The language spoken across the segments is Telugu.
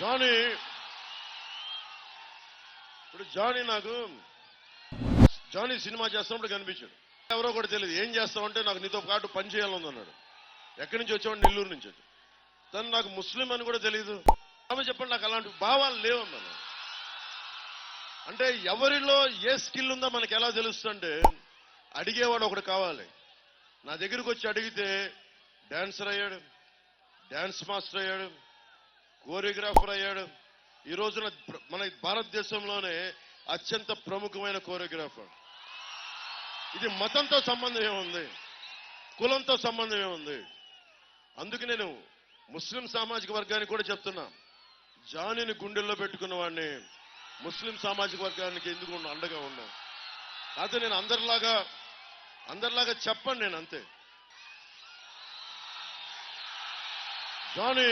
జానీ. ఇప్పుడు జానీ నాకు జానీ సినిమా చేస్తున్నప్పుడు కనిపించాడు. ఎవరో కూడా తెలియదు. ఏం చేస్తావంటే నాకు నీతో పాటు పని చేయాలని అన్నాడు. ఎక్కడి నుంచి వచ్చావు? నెల్లూరు నుంచి తను నాకు ముస్లిం అని కూడా తెలియదు ఆమె చెప్పండి నాకు అలాంటి భావాలు లేవన్నాను అంటే ఎవరిలో ఏ స్కిల్ ఉందో మనకి ఎలా తెలుస్తుంటే అడిగేవాడు ఒకడు కావాలి. నా దగ్గరికి వచ్చి అడిగితే డాన్సర్ అయ్యాడు డాన్స్ మాస్టర్ అయ్యాడు కోరియోగ్రాఫర్ అయ్యాడు ఈ రోజున మన భారతదేశంలోనే అత్యంత ప్రముఖమైన కోరియోగ్రాఫర్. ఇది మతంతో సంబంధం ఏముంది కులంతో సంబంధం ఏముంది అందుకు నేను ముస్లిం సామాజిక వర్గానికి కూడా చెప్తున్నా. జానిని గుండెల్లో పెట్టుకున్న వాడిని ముస్లిం సామాజిక వర్గానికి ఎందుకు అండగా ఉన్నా అయితే నేను అందరిలాగా అందరిలాగా చెప్పండి నేను అంతే. జానీ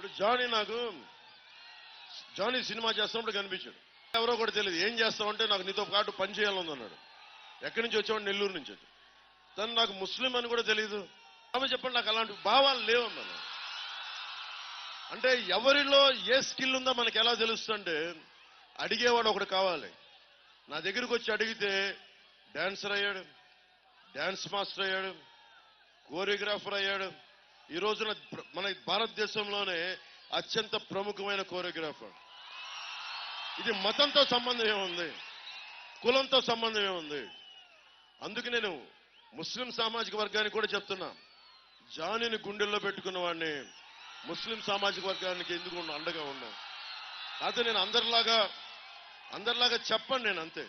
ఇప్పుడు జానీ నాకు జానీ సినిమా చేస్తున్నప్పుడు కనిపించాడు. ఎవరో కూడా తెలియదు ఏం చేస్తామంటే నాకు నీతో పాటు పని చేయాలని అన్నాడు. ఎక్కడి నుంచి వచ్చావాడు నెల్లూరు నుంచి వచ్చి తను నాకు ముస్లిం అని కూడా తెలియదు ఆమె చెప్పండి నాకు అలాంటి భావాలు లేవన్నాను. అంటే ఎవరిలో ఏ స్కిల్ ఉందో మనకి ఎలా తెలుస్తుంటే అడిగేవాడు ఒకడు కావాలి. నా దగ్గరకు వచ్చి అడిగితే డాన్సర్ అయ్యాడు డాన్స్ మాస్టర్ అయ్యాడు కోరియోగ్రాఫర్ అయ్యాడు ఈ రోజున మన భారతదేశంలోనే అత్యంత ప్రముఖమైన కోరియోగ్రాఫర్. ఇది మతంతో సంబంధం ఏముంది కులంతో సంబంధం ఏముంది అందుకు నేను ముస్లిం సామాజిక వర్గానికి కూడా చెప్తున్నా. జానిని గుండెల్లో పెట్టుకున్న వాడిని ముస్లిం సామాజిక వర్గానికి ఎందుకు అండగా ఉన్నా అయితే నేను అందరిలాగా అందరిలాగా చెప్పండి నేను అంతే.